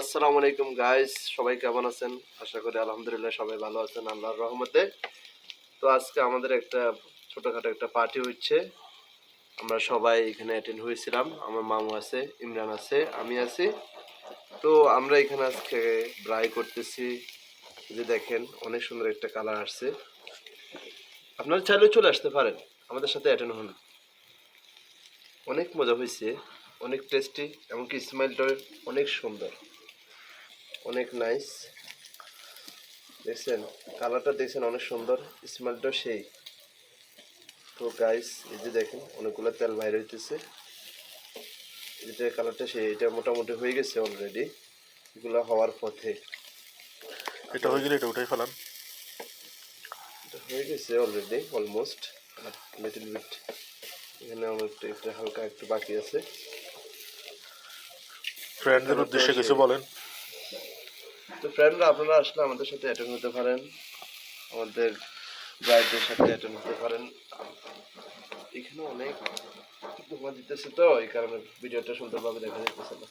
আসসালামু আলাইকুম গাইস সবাই কেমন আছেন? আশা করি আলহামদুলিল্লাহ সবাই ভালো আছেন, আল্লাহর রহমতে। তো আজকে আমাদের একটা ছোটোখাটো একটা পার্টি হচ্ছে। আমরা সবাই এখানে অ্যাটেন্ড হয়েছিলাম। আমার মামু আছে, ইমরান আছে, আমি আছি। তো আমরা এখানে আজকে ব্রাই করতেছি। যে দেখেন, অনেক সুন্দর একটা কালার আসছে। আপনারা চাইলেও চলে আসতে পারেন। আমাদের সাথে অ্যাটেন্ড হন। অনেক মজা হয়েছে, অনেক টেস্টি এমনকি স্মাইলটা অনেক সুন্দর। অনেক নাইস দেখছেন কালারটা দেখছেন অনেক সুন্দর স্মেলটাও সেই। তো গাইস এই যে দেখেন অনেকগুলো তেল বাইরে হইতেছে। এটা কালারটা সেই এটা মোটামুটি হয়ে গেছে অলরেডি এগুলো হওয়ার পথে। এটা হয়ে গেলে এটা উঠাই ফেলান। এটা হয়ে গেছে অলরেডি অলমোস্ট আর লিটল বিট এখানে অনেকটা একটু হালকা একটু বাকি আছে। ফ্রেন্ডদের উদ্দেশ্যে কিছু বলেন। তো ফ্রেন্ডরা আপনারা আসলে আমাদের সাথে অ্যাটেন্ড হতে পারেন। আমাদের ব্রাইডদের সাথে অ্যাটেন্ড হতে পারেন। এখানে অনেক ধোঁয়া দিতেছে তো, এই কারণে ভিডিওটা সুন্দরভাবে দেখা যাচ্ছে না।